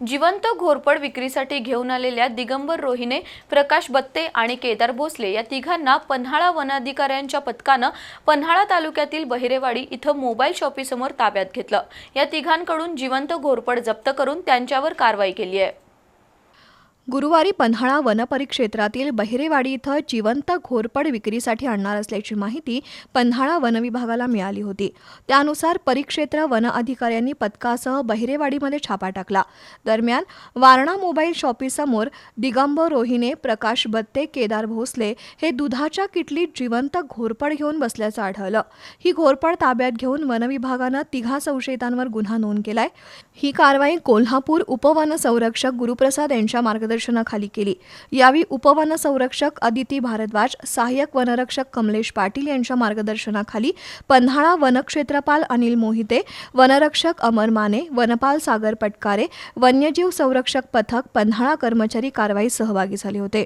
जिवंत घोरपड विक्रीसाठी घेऊन आलेल्या दिगंबर रोहिणे प्रकाश बत्ते आणि केदार भोसले या तिघांना पन्हाळा वनाधिकाऱ्यांच्या पथकानं पन्हाळा तालुक्यातील बहिरेवाडी इथं मोबाईल शॉपीसमोर ताब्यात घेतलं. या तिघांकडून जिवंत घोरपड जप्त करून त्यांच्यावर कारवाई केली आहे. गुरुवारी पन्हाळा वनपरिक्षेत्रातील बहिरेवाडी इथं जिवंत घोरपड विक्रीसाठी आणणार असल्याची माहिती पन्हाळा वनविभागाला मिळाली होती. त्यानुसार परिक्षेत्र वन अधिकाऱ्यांनी पथकासह बहिरेवाडीमध्ये छापा टाकला. दरम्यान वारणा मोबाईल शॉपीसमोर दिगंबर रोहिणे प्रकाश बत्ते केदार भोसले हे दुधाच्या किटलीत जिवंत घोरपड घेऊन बसल्याचं आढळलं. ही घोरपड ताब्यात घेऊन वनविभागानं तिघा संशयितांवर गुन्हा नोंद केलाय. ही कारवाई कोल्हापूर उपवन संरक्षक गुरुप्रसाद यांच्या मार्गदर्शन मार्गदर्शनाखाली केली. यावेळी उपवन संरक्षक अदिती भारद्वाज सहाय्यक वनरक्षक कमलेश पाटील यांच्या मार्गदर्शनाखाली पन्हाळा वनक्षेत्रपाल अनिल मोहिते वनरक्षक अमर माने वनपाल सागर पटकारे वन्यजीव संरक्षक पथक पन्हाळा कर्मचारी कारवाईत सहभागी झाले होते.